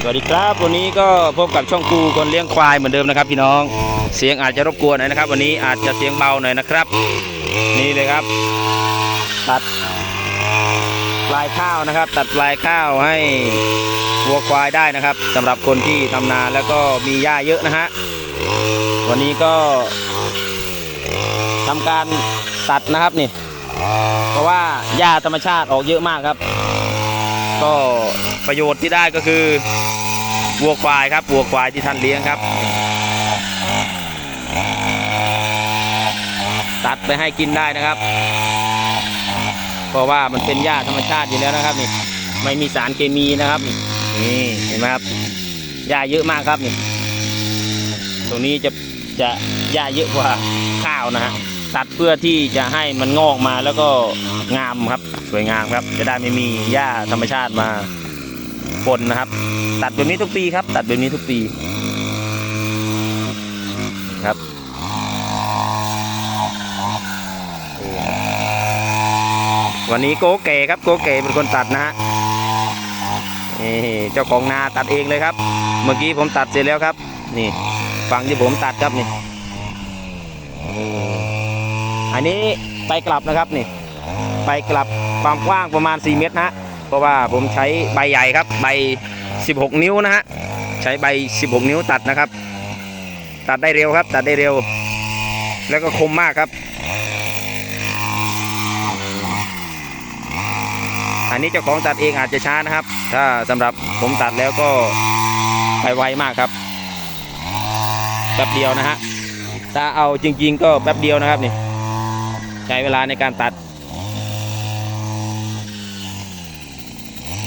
สวัสดีครับวันนี้ก็พบกับช่องกูคนเลี้ยงควายเหมือนเดิมนะครับ พี่น้อง เสียงอาจจะรบกวนหน่อยนะครับ วันนี้อาจจะเสียงเบาหน่อยนะครับ นี่เลยครับ ตัดปลายข้าวนะครับ ตัดปลายข้าวให้วัวควายได้นะครับสำหรับคนที่ทำนาแล้วก็มีหญ้าเยอะนะฮะวันนี้ก็ทำการตัดนะครับนี่ เพราะว่าหญ้าธรรมชาติออกเยอะมากครับ ก็ประโยชน์ที่ได้ก็คือวัวควายครับวัวควายที่ท่านเลี้ยงครับ ตัดไปให้กินได้นะครับ เพราะว่ามันเป็นหญ้าธรรมชาติอยู่แล้วนะครับนี่ไม่มีสารเคมีนะครับนี่เห็นไหมครับหญ้าเยอะมากครับนี่ตรงนี้จะจะหญ้าเยอะกว่าข้าวนะฮะ ตัดเพื่อที่จะให้มันงอกมาแล้วก็งามครับ สวยงามครับ จะได้ไม่มีหญ้าธรรมชาติมาปนนะครับ ตัดแบบนี้ทุกปีครับ ตัดแบบนี้ทุกปีครับวันนี้โกเก๋ครับโกเก๋เป็นคนตัดนะฮะนี่เจ้าของนาตัดเองเลยครับ เมื่อกี้ผมตัดเสร็จแล้วครับ นี่ฝั่งที่ผมตัดครับนี่นี่ อันนี้ไปกลับนะครับนี่ไปกลับความกว้างประมาณ 4 เมตรนะฮะเพราะว่าผมใช้ใบใหญ่ครับใบ 16 นิ้วนะฮะใช้ใบ 16 นิ้วตัดนะครับ ตัดได้เร็วครับ ตัดได้เร็ว แล้วก็คมมากครับ อันนี้เจ้าของตัดเองอาจจะช้านะครับ ถ้าสำหรับผมตัดแล้วก็ไปไวมากครับแป๊บเดียวนะฮะถ้าเอาจริง ๆ ก็แป๊บเดียวนะครับนี่ ใช้เวลาในการตัด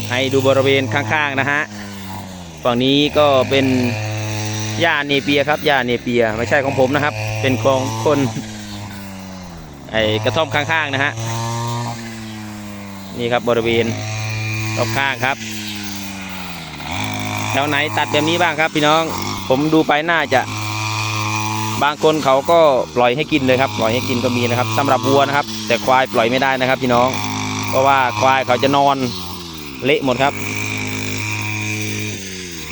ให้ดูบริเวณข้างๆนะฮะฝั่งนี้ก็เป็นหญ้าเนเปียครับหญ้าเนเปียไม่ใช่ของผมนะครับ เป็นของคนไอกระท่อมข้างๆนะฮะนี่ครับบริเวณรอบข้างครับแถวไหนตัดแบบนี้บ้างครับพี่น้อง ผมดูไปน่าจะ บางคนเขาก็ปล่อยให้กินเลยครับ ปล่อยให้กินก็มีนะครับสำหรับวัวนะครับ แต่ควายปล่อยไม่ได้นะครับพี่น้อง เพราะว่าควายเขาจะนอนเละหมดครับ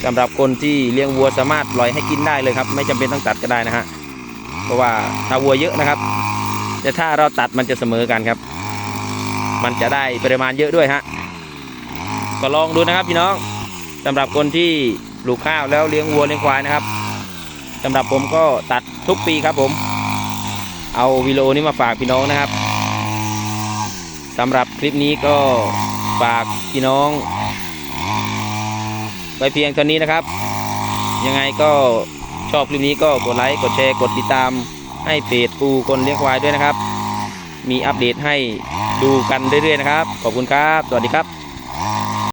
สำหรับคนที่เลี้ยงวัวสามารถปล่อยให้กินได้เลยครับ ไม่จำเป็นต้องตัดก็ได้นะฮะเพราะว่าถ้าวัวเยอะนะครับ แต่ถ้าเราตัดมันจะเสมอกันครับ มันจะได้ปริมาณเยอะด้วยฮะก็ลองดูนะครับพี่น้องสำหรับคนที่ปลูกข้าวแล้วเลี้ยงวัวเลี้ยงควายนะครับ สำหรับผมก็ตัดทุกปีครับผม เอาวิดีโอนี้มาฝากพี่น้องนะครับสำหรับคลิปนี้ก็ฝากพี่น้องไปเพียงเท่านี้นะครับ ยังไงก็ชอบคลิปนี้ก็กดไลค์กดแชร์กดติดตามให้เพจปูคนเลี้ยงควายด้วยนะครับ มีอัปเดตให้ดูกันเรื่อยๆนะครับ ขอบคุณครับ สวัสดีครับ